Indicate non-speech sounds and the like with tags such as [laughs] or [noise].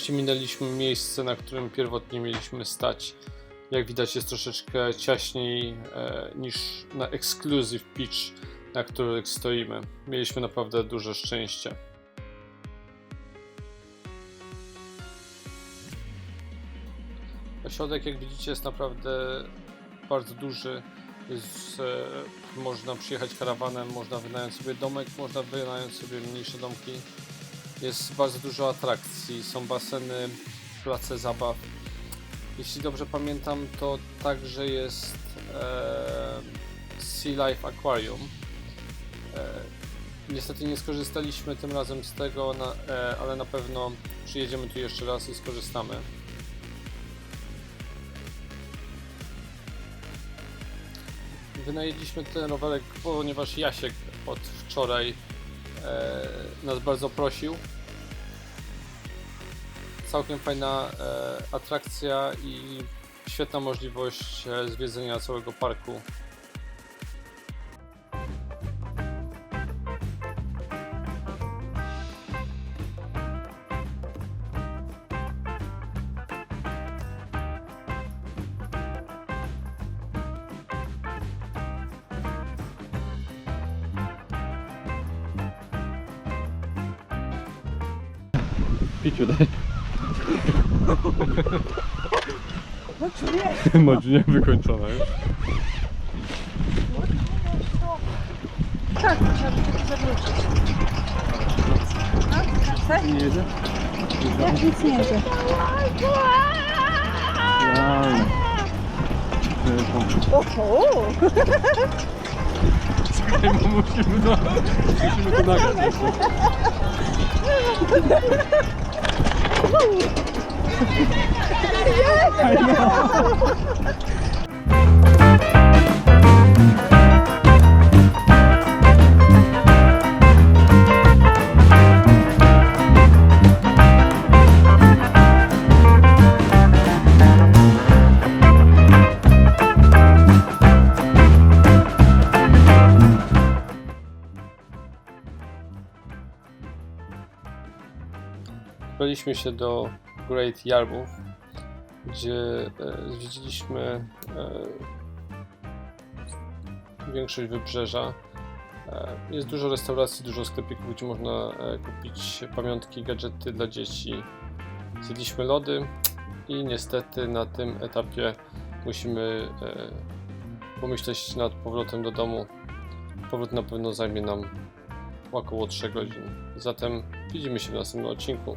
Właśnie minęliśmy miejsce, na którym pierwotnie mieliśmy stać. Jak widać jest troszeczkę ciaśniej e, niż na Exclusive Pitch, na którym stoimy. Mieliśmy naprawdę duże szczęście. Ośrodek, jak widzicie, jest naprawdę bardzo duży. Jest, e, można przyjechać karawanem, można wynająć sobie domek, można wynająć sobie mniejsze domki. Jest bardzo dużo atrakcji, są baseny, place zabaw. Jeśli dobrze pamiętam, to także jest e, Sea Life Aquarium. E, niestety nie skorzystaliśmy tym razem z tego, na, e, ale na pewno przyjedziemy tu jeszcze raz i skorzystamy. Wynajęliśmy ten rowerek, ponieważ Jasiek od wczoraj nas bardzo prosił. Całkiem fajna e, atrakcja i świetna możliwość e, zwiedzenia całego parku. Piciu daj. Modź wykończona już. Tak, trzeba by tylko zawrócić. No? Nie jedzie? Jak nic nie jedzie. Idealne. Oho! Czekaj, bo musimy, to, musimy to nagrać [laughs] Yeah! Wybraliśmy się do Great Yarmouth, gdzie e, zwiedziliśmy e, większość wybrzeża. E, jest dużo restauracji, dużo sklepików, gdzie można e, kupić pamiątki, gadżety dla dzieci. Zjedliśmy lody i niestety na tym etapie musimy e, pomyśleć nad powrotem do domu. Powrót na pewno zajmie nam około 3 godzin. Zatem widzimy się w następnym odcinku.